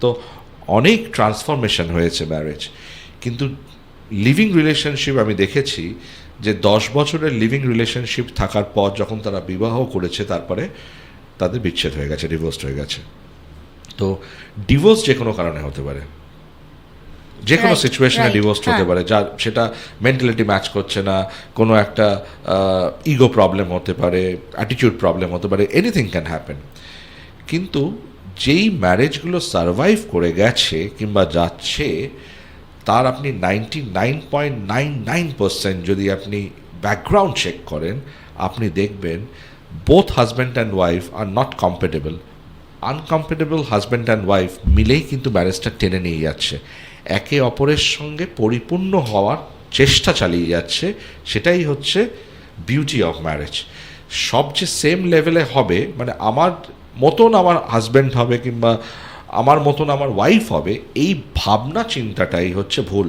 তো অনেক ট্রান্সফরমেশন হয়েছে ম্যারেজ কিন্তু লিভিং রিলেশনশিপ আমি দেখেছি যে দশ বছরের লিভিং রিলেশনশিপ থাকার পর যখন তারা বিবাহ করেছে তারপরে তাদের বিচ্ছেদ হয়ে গেছে ডিভোর্স হয়ে গেছে। তো ডিভোর্স যে কোনো কারণে হতে পারে। যে কোনো সিচুয়েশনে ডিভোর্স হতে হ্যাঁ। পারে যা সেটা মেন্টালিটি ম্যাচ করছে না কোনো একটা ইগো প্রবলেম হতে পারে অ্যাটিটিউড প্রবলেম হতে পারে এনিথিং ক্যান হ্যাপেন কিন্তু যেই ম্যারেজগুলো সারভাইভ করে গেছে কিংবা যাচ্ছে, তার আপনি ninety nine point nine nine percent যদি আপনি ব্যাকগ্রাউন্ড চেক করেন, আপনি দেখবেন both husband and wife are not compatible uncompatible husband and wife মিলেই কিন্তু ম্যারেজটা টেনে নিয়ে যাচ্ছে। একে অপরের সঙ্গে পরিপূর্ণ হওয়ার চেষ্টা চালিয়ে যাচ্ছে, সেটাই হচ্ছে বিউটি অফ ম্যারেজ সব যে সেম লেভেলে হবে মানে আমার মতন আমার হাজব্যান্ড হবে কিংবা আমার মতন আমার ওয়াইফ হবে, এই ভাবনা চিন্তাটাই হচ্ছে ভুল।